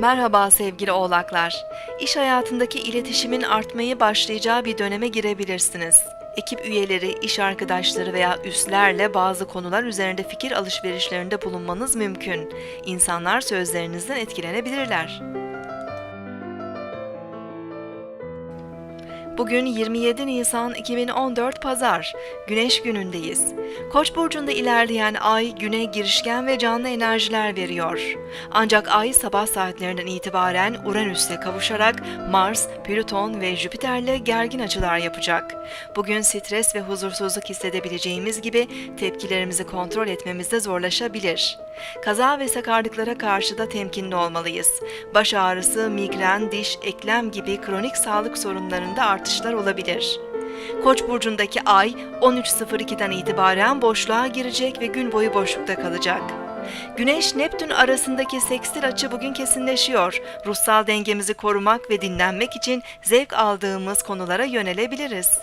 Merhaba sevgili oğlaklar. İş hayatındaki iletişimin artmayı başlayacağı bir döneme girebilirsiniz. Ekip üyeleri, iş arkadaşları veya üstlerle bazı konular üzerinde fikir alışverişlerinde bulunmanız mümkün. İnsanlar sözlerinizden etkilenebilirler. Bugün 27 Nisan 2014 Pazar, Güneş günündeyiz. Koç burcunda ilerleyen ay güne girişken ve canlı enerjiler veriyor. Ancak ay sabah saatlerinden itibaren Uranüs'le kavuşarak Mars, Plüton ve Jüpiter'le gergin açılar yapacak. Bugün stres ve huzursuzluk hissedebileceğimiz gibi tepkilerimizi kontrol etmemizde zorlaşabilir. Kaza ve sakarlıklara karşı da temkinli olmalıyız. Baş ağrısı, migren, diş, eklem gibi kronik sağlık sorunlarında artışlar olabilir. Koç burcundaki ay 13.02'den itibaren boşluğa girecek ve gün boyu boşlukta kalacak. Güneş Neptün arasındaki sekstil açı bugün kesinleşiyor. Ruhsal dengemizi korumak ve dinlenmek için zevk aldığımız konulara yönelebiliriz.